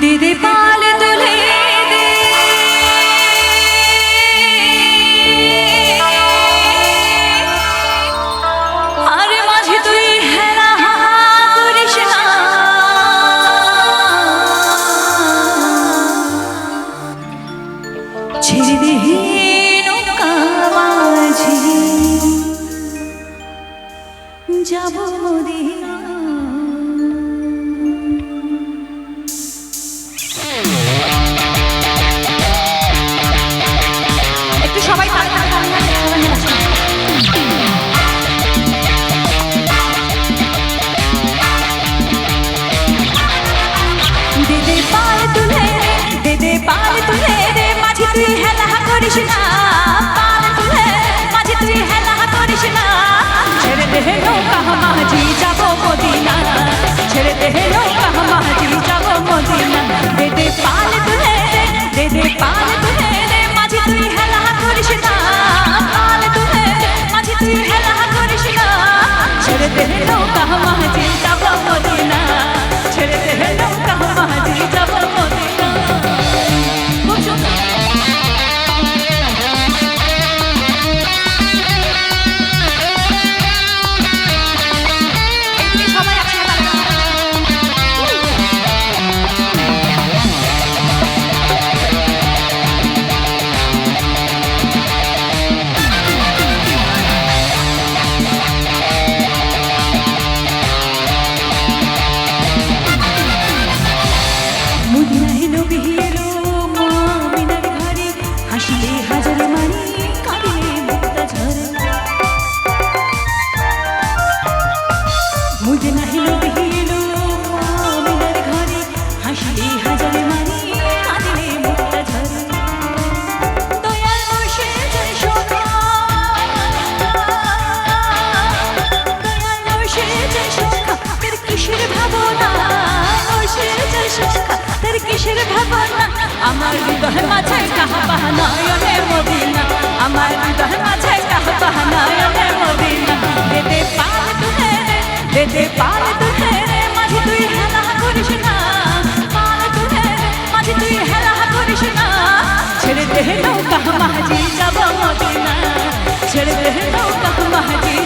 দিদি পাল তুলে করিস না পাল তুলে মাঝি তুই হেলা করিস না ছেড়ে দে নৌকা, মাঝি যাব মদিনা ছেড়ে দে নৌকা, মাঝি যাব মদিনা আমার হৃদয় মাঝে কাহা বাহানায়নে মদিনা। আমার হৃদয় মাঝে ছেড়ে দে নৌকা মাঝি যাব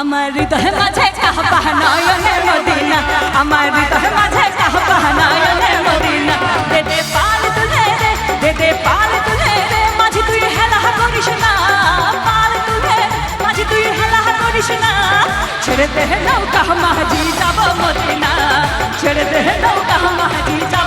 আমার হৃদয় মাঝে কাহ বাহানায়নে মদিনা। আমার হৃদয় মাঝে কাহ বাহানায়নে মদিনা। দে পাল তুলে রে পাল তুলে রে, মাঝি তুই হেলা করিস না। পাল তুলে, মাঝি তুই হেলা করিস না। ছেড়ে দে নৌকা, মাঝি যাব মদিনা। ছেড়ে দে নৌকা, মাঝি যাব